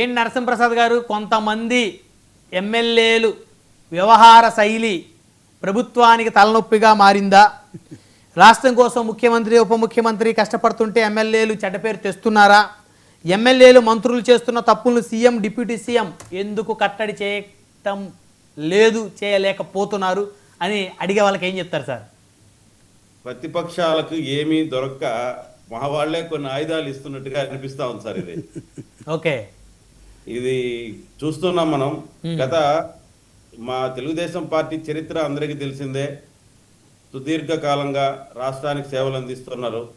ఏంటి నరసింహప్రసాద్ గారు? కొంతమంది ఎమ్మెల్యేలు వ్యవహార శైలి ప్రభుత్వానికి తలనొప్పిగా మారిందా? రాష్ట్రం కోసం ముఖ్యమంత్రి ఉప ముఖ్యమంత్రి కష్టపడుతుంటే ఎమ్మెల్యేలు చెడ్డ పేరు తెస్తున్నారా? ఎమ్మెల్యేలు మంత్రులు చేస్తున్న తప్పులను సీఎం డిప్యూటీ సీఎం ఎందుకు కట్టడి చేయటం లేదు చేయలేకపోతున్నారు అని అడిగే వాళ్ళకి ఏం చెప్తారు సార్? ప్రతిపక్షాలకు ఏమీ దొరక్క మా వాళ్ళే కొన్ని ఆయుధాలు ఇస్తున్నట్టుగా అనిపిస్తా ఉంది సార్ ఇది. ఓకే. ఇది చూస్తున్నాం మనం. గత మా తెలుగుదేశం పార్టీ చరిత్ర అందరికీ తెలిసిందే. సుదీర్ఘకాలంగా రాష్ట్రానికి సేవలు అందిస్తున్నారు.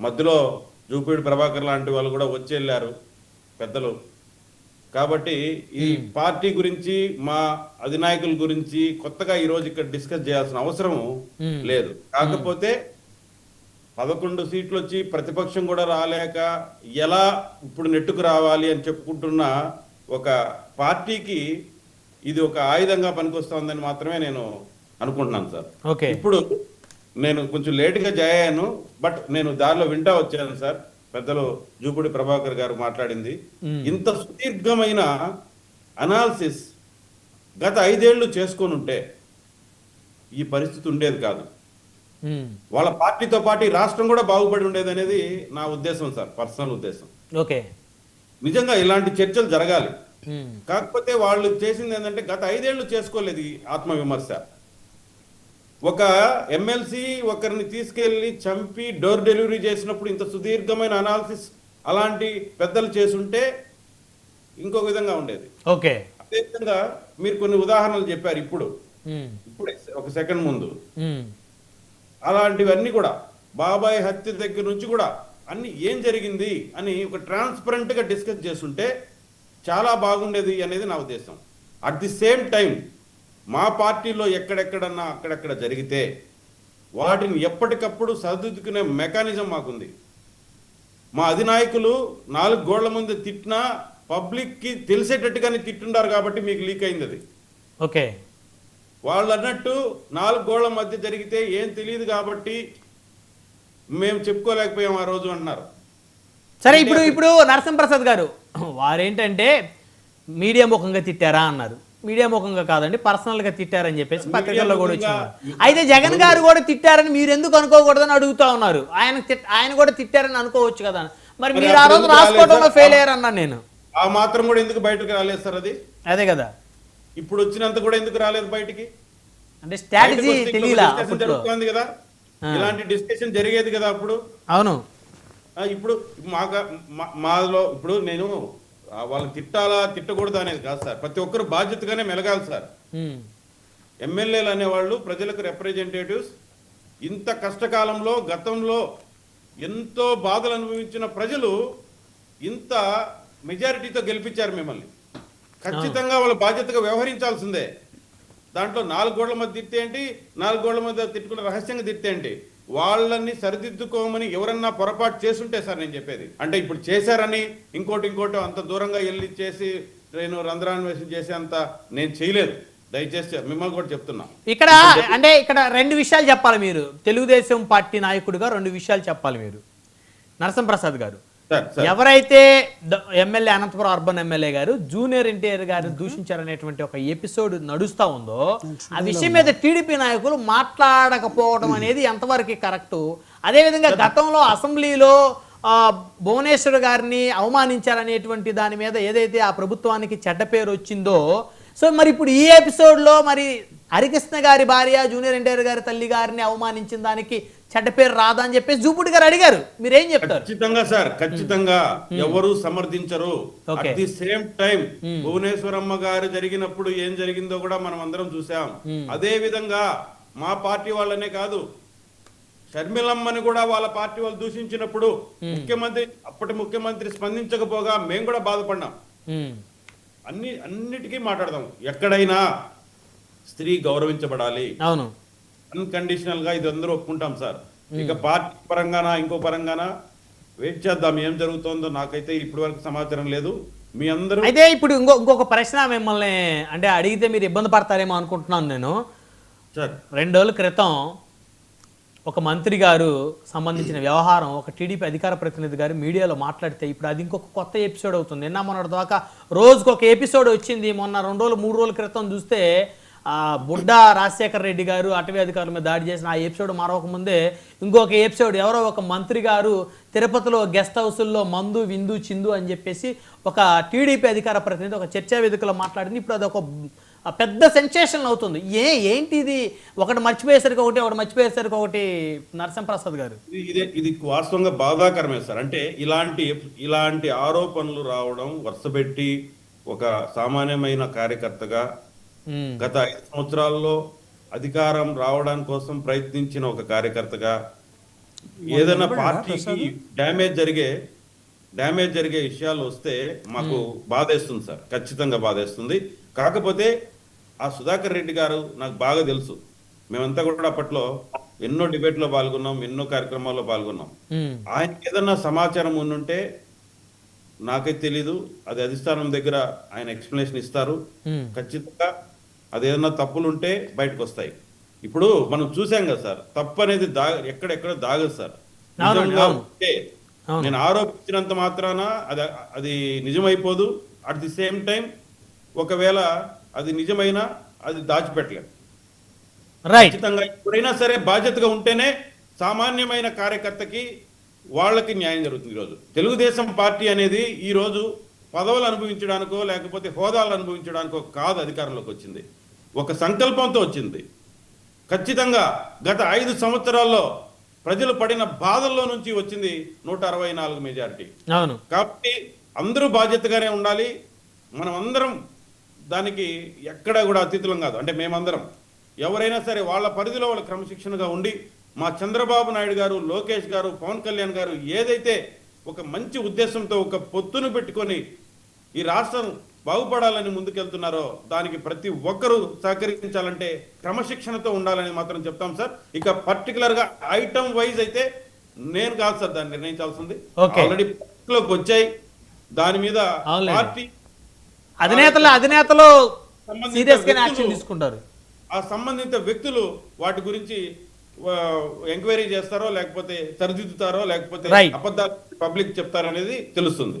మధ్యలో జూపీడి ప్రభాకర్ లాంటి వాళ్ళు కూడా వచ్చి వెళ్ళారు పెద్దలు. కాబట్టి ఈ పార్టీ గురించి మా అధినాయకుల గురించి కొత్తగా ఈ రోజు ఇక్కడ డిస్కస్ చేయాల్సిన అవసరం లేదు. కాకపోతే పదకొండు సీట్లు వచ్చి ప్రతిపక్షం కూడా రాలేక ఎలా ఇప్పుడు నెట్టుకు రావాలి అని చెప్పుకుంటున్న ఒక పార్టీకి ఇది ఒక ఆయుధంగా పనికొస్తోందని మాత్రమే నేను అనుకుంటున్నాను సార్. ఓకే. ఇప్పుడు నేను కొంచెం లేటుగా జాయిన్ అయ్యాను బట్ నేను దారిలో వింటా వచ్చాను సార్. పెద్దలు జూపుడి ప్రభాకర్ గారు మాట్లాడింది. ఇంత సుదీర్ఘమైన అనాలిసిస్ గత ఐదేళ్ళు చేసుకొని ఉంటే ఈ పరిస్థితి ఉండేది కాదు. వాళ్ళ పార్టీతో పాటు రాష్ట్రం కూడా బాగుపడి ఉండేది అనేది నా ఉద్దేశం సార్ పర్సనల్ ఉద్దేశం. ఓకే. నిజంగా ఇలాంటి చర్చలు జరగాలి. ఉమ్, కాకపోతే వాళ్ళు చేసింది ఏంటంటే గత ఐదేళ్ళు చేసుకోలేదు ఆత్మవిమర్శ. ఒక ఎమ్మెల్సీ ఒకరిని తీసుకెళ్ళి చంపి డోర్ డెలివరీ చేసినప్పుడు ఇంత సుదీర్ఘమైన అనాలిసిస్ అలాంటి పెద్దలు చేసుంటే ఇంకొక విధంగా ఉండేది. ఓకే. అదేవిధంగా మీరు కొన్ని ఉదాహరణలు చెప్పారు ఇప్పుడు. ఉమ్, ఇప్పుడే ఒక సెకండ్ ముందు. అలాంటివన్నీ కూడా బాబాయ్ హత్య దగ్గర నుంచి కూడా అన్ని ఏం జరిగింది అని ఒక ట్రాన్స్పరెంట్గా డిస్కస్ చేస్తుంటే చాలా బాగుండేది అనేది నా ఉద్దేశం. అట్ ది సేమ్ టైం మా పార్టీలో ఎక్కడెక్కడన్నా అక్కడెక్కడ జరిగితే వాటిని ఎప్పటికప్పుడు సరిదిద్దుకునే మెకానిజం మాకుంది. మా అధినాయకులు నాలుగు గోళ్ళ ముందు తిట్టినా పబ్లిక్కి తెలిసేటట్టుగానే తిట్టుండారు కాబట్టి మీకు లీక్ అయింది అది. ఓకే. వాళ్ళు అన్నట్టు నాలుగు గోళ్ళ మధ్య జరిగితే ఏం తెలియదు కాబట్టి మేము చెప్పుకోలేకపోయాం ఆ రోజు అంటున్నారు సరే ఇప్పుడు ఇప్పుడు నరసింహప్రసాద్ గారు వారేంటంటే మీడియా ముఖంగా తిట్టారా అన్నారు. మీడియా ముఖంగా కాదండి పర్సనల్గా తిట్టారని చెప్పేసి పత్రికల్లో కూడా వచ్చింది అయితే జగన్ గారు కూడా తిట్టారని మీరు ఎందుకు అనుకోకూడదని అడుగుతా ఉన్నారు. ఆయన ఆయన కూడా తిట్టారని అనుకోవచ్చు కదా. మరి మరి ఆ రోజు రాసుకోవడంలో? ఫెయిల్ అయ్యారు అన్నాను నేను. ఆ మాత్రం కూడా ఎందుకు బయటకు రాలేదు సార్ అది? అదే కదా. ఇప్పుడు వచ్చినంత కూడా ఎందుకు రాలేదు బయటికి? అంటే స్ట్రాటజీ జరుగుతోంది కదా. ఇలాంటి డిస్కషన్ జరిగేది కదా అప్పుడు? అవును. ఇప్పుడు మాక మా- మాలో ఇప్పుడు నేను వాళ్ళని తిట్టాలా తిట్టకూడదు అనేది కాదు సార్. ప్రతి ఒక్కరు బాధ్యతగానే మెలగాలి సార్. ఎమ్మెల్యేలు అనేవాళ్ళు ప్రజలకు రిప్రజెంటేటివ్స్ ఇంత కష్టకాలంలో గతంలో ఎంతో బాధలు అనుభవించిన ప్రజలు ఇంత మెజారిటీతో గెలిపించారు మిమ్మల్ని. ఖచ్చితంగా వాళ్ళ బాధ్యతగా వ్యవహరించాల్సిందే. దాంట్లో నాలుగు గోడల మధ్య తిట్టే ఏంటి? నాలుగు గోడల మధ్య తిట్టుకున్న రహస్యంగా తిట్టే ఏంటి? వాళ్ళని సరిదిద్దుకోమని ఎవరన్నా పొరపాటు చేసుంటే సార్ నేను చెప్పేది. అంటే ఇప్పుడు చేశారని ఇంకోటి ఇంకోటి అంత దూరంగా వెళ్ళి చేసి నేను రంధ్రాన్వేషణ చేసే అంత నేను చేయలేదు. దయచేసి మిమ్మల్ని కూడా చెప్తున్నా. ఇక్కడ అంటే ఇక్కడ రెండు విషయాలు చెప్పాలి మీరు. తెలుగుదేశం పార్టీ నాయకుడిగా రెండు విషయాలు చెప్పాలి మీరు. నరసింహప్రసాద్ గారు. ఎవరైతే ఎమ్మెల్యే అనంతపురం అర్బన్ ఎమ్మెల్యే గారు జూనియర్ ఎన్టీఆర్ గారిని దూషించారనేటువంటి ఒక ఎపిసోడ్ నడుస్తా ఉందో ఆ విషయం మీద టీడీపీ నాయకులు మాట్లాడకపోవడం అనేది ఎంతవరకు కరెక్ట్? అదేవిధంగా గతంలో అసెంబ్లీలో ఆ, భువనేశ్వర్ గారిని అవమానించారనేటువంటి దాని మీద ఏదైతే ఆ ప్రభుత్వానికి చెడ్డ పేరు వచ్చిందో సో మరి ఇప్పుడు ఈ ఎపిసోడ్లో మరి హరికృష్ణ గారి భార్య జూనియర్ ఎన్టీఆర్ గారి తల్లి గారిని అవమానించిన దానికి చెడ్డ పేరు రాదా అని చెప్పేసి జూపుడి గారు అడిగారు. మీరేం చెప్తారు? ఖచ్చితంగా సార్ ఖచ్చితంగా ఎవరు సమర్థించరు. At the same time Bhuvaneshwaramma గారు జరిగినప్పుడు ఏం జరిగిందో కూడా మనం అందరం చూసాం. అదే విధంగా మా పార్టీ వాళ్ళనే కాదు షర్మిలమ్మని కూడా వాళ్ళ పార్టీ వాళ్ళు దూషించినప్పుడు ముఖ్యమంత్రి అప్పటి ముఖ్యమంత్రి స్పందించకపోగా మేము కూడా బాధపడినాం ఉమ్. అన్ని అన్నిటికీ మాట్లాడదాం. ఎక్కడైనా స్త్రీ గౌరవించబడాలి. అవును. అన్కండిషనల్గా ఇది అందరూ ఒప్పుకుంటాం సార్. ఇక పార్టీ పరంగానా ఇంకో పరంగానా వెయిట్ చేద్దాం ఏం జరుగుతోందో నాకైతే ఇప్పటి వరకు సమాచారం లేదు. మీ అందరూ అయితే ఇప్పుడు ఇంకో ఇంకొక ప్రశ్న మిమ్మల్ని అంటే అడిగితే మీరు ఇబ్బంది పడతారేమో అనుకుంటున్నాను నేను. సార్. రెండు రోజుల క్రితం ఒక మంత్రి గారు సంబంధించిన వ్యవహారం ఒక టీడీపీ అధికార ప్రతినిధి గారు మీడియాలో మాట్లాడితే ఇప్పుడు అది ఇంకొక కొత్త ఎపిసోడ్ అవుతుంది. నిన్న మొన్నటి దాకా రోజుకు ఒక ఎపిసోడ్ వచ్చింది. మొన్న రెండు రోజులు మూడు రోజుల క్రితం చూస్తే బుడ్డా రాజశేఖర రెడ్డి గారు అటవీ అధికారుల మీద దాడి చేసిన ఆ ఎపిసోడ్ మరొక ముందే. ఇంకొక ఎపిసోడ్ ఎవరో ఒక మంత్రి గారు తిరుపతిలో గెస్ట్ హౌసుల్లో మందు విందు చిందు అని చెప్పేసి ఒక టీడీపీ అధికార ప్రతినిధి ఒక చర్చా వేదికలో మాట్లాడింది. ఇప్పుడు అదొక పెద్ద సెన్సేషన్ అవుతుంది. ఏ ఏంటి ఇది? ఒకటి మర్చిపోయేసరికి ఒకటి ఒకటి మర్చిపోయేసరికి ఒకటి నరసింహప్రసాద్ గారు. ఇది ఇది వాస్తవంగా బాధాకరమే సార్. అంటే ఇలాంటి ఇలాంటి ఆరోపణలు రావడం వరుసపెట్టి ఒక సామాన్యమైన కార్యకర్తగా గత ఐదు సంవత్సరాల్లో అధికారం రావడానికి కోసం ప్రయత్నించిన ఒక కార్యకర్తగా ఏదైనా పార్టీకి డ్యామేజ్ జరిగే డ్యామేజ్ జరిగే విషయాలు వస్తే మాకు బాధేస్తుంది సార్. ఖచ్చితంగా బాధేస్తుంది. కాకపోతే ఆ సుధాకర్ రెడ్డి గారు నాకు బాగా తెలుసు. మేమంతా కూడా అప్పట్లో ఎన్నో డిబేట్లో పాల్గొన్నాం ఎన్నో కార్యక్రమాల్లో పాల్గొన్నాం. ఉమ్, ఆయనకి ఏదన్నా సమాచారం ఉండుంటే నాకైతే తెలీదు. అది అధిష్టానం దగ్గర ఆయన ఎక్స్ప్లెనేషన్ ఇస్తారు. ఖచ్చితంగా అదేదన్నా తప్పులుంటే బయటకు వస్తాయి ఇప్పుడు మనం చూసాం కదా సార్ తప్పు అనేది దా ఎక్కడెక్కడ దాగదు సార్. నేను ఆరోపించినంత మాత్రాన అది అది నిజమైపోదు. అట్ ది సేమ్ టైం ఒకవేళ అది నిజమైనా అది దాచిపెట్టలేం. రైట్ ఖచ్చితంగా ఎప్పుడైనా సరే బాధ్యతగా ఉంటేనే సామాన్యమైన కార్యకర్తకి వాళ్ళకి న్యాయం జరుగుతుంది ఈరోజు. తెలుగుదేశం పార్టీ అనేది ఈ రోజు పదవులు అనుభవించడానికో లేకపోతే హోదాలు అనుభవించడానికో కాదు అధికారంలోకి వచ్చింది. ఒక సంకల్పంతో వచ్చింది. ఖచ్చితంగా గత ఐదు సంవత్సరాల్లో ప్రజలు పడిన బాధల్లో నుంచి వచ్చింది నూట అరవై నాలుగు మెజారిటీ. అవును. కాబట్టి అందరూ బాధ్యతగానే ఉండాలి. మనం అందరం దానికి ఎక్కడ కూడా అతిథులం కాదు. అంటే మేమందరం. ఎవరైనా సరే వాళ్ళ పరిధిలో వాళ్ళ క్రమశిక్షణగా ఉండి మా చంద్రబాబు నాయుడు గారు లోకేష్ గారు పవన్ కళ్యాణ్ గారు ఏదైతే ఒక మంచి ఉద్దేశంతో ఒక పొత్తును పెట్టుకొని ఈ రాష్ట్రం బాగుపడాలని ముందుకెళ్తున్నారో దానికి ప్రతి ఒక్కరూ సహకరించాలంటే క్రమశిక్షణతో ఉండాలని మాత్రం చెప్తాం సార్ ఇక పర్టికులర్గా ఐటమ్ వైజ్ అయితే నేను కాదు సార్ దాన్ని నిర్ణయించాల్సింది. ఆల్రెడీ లోకి వచ్చాయి దాని మీద. పార్టీ అధినేతలు అధినేతలు తీసుకుంటారు ఆ సంబంధిత వ్యక్తులు వాటి గురించి ఎంక్వైరీ చేస్తారో లేకపోతే సరిదిద్దుతారో లేకపోతే. అబద్ధాలు పబ్లిక్ చెప్తారో అనేది తెలుస్తుంది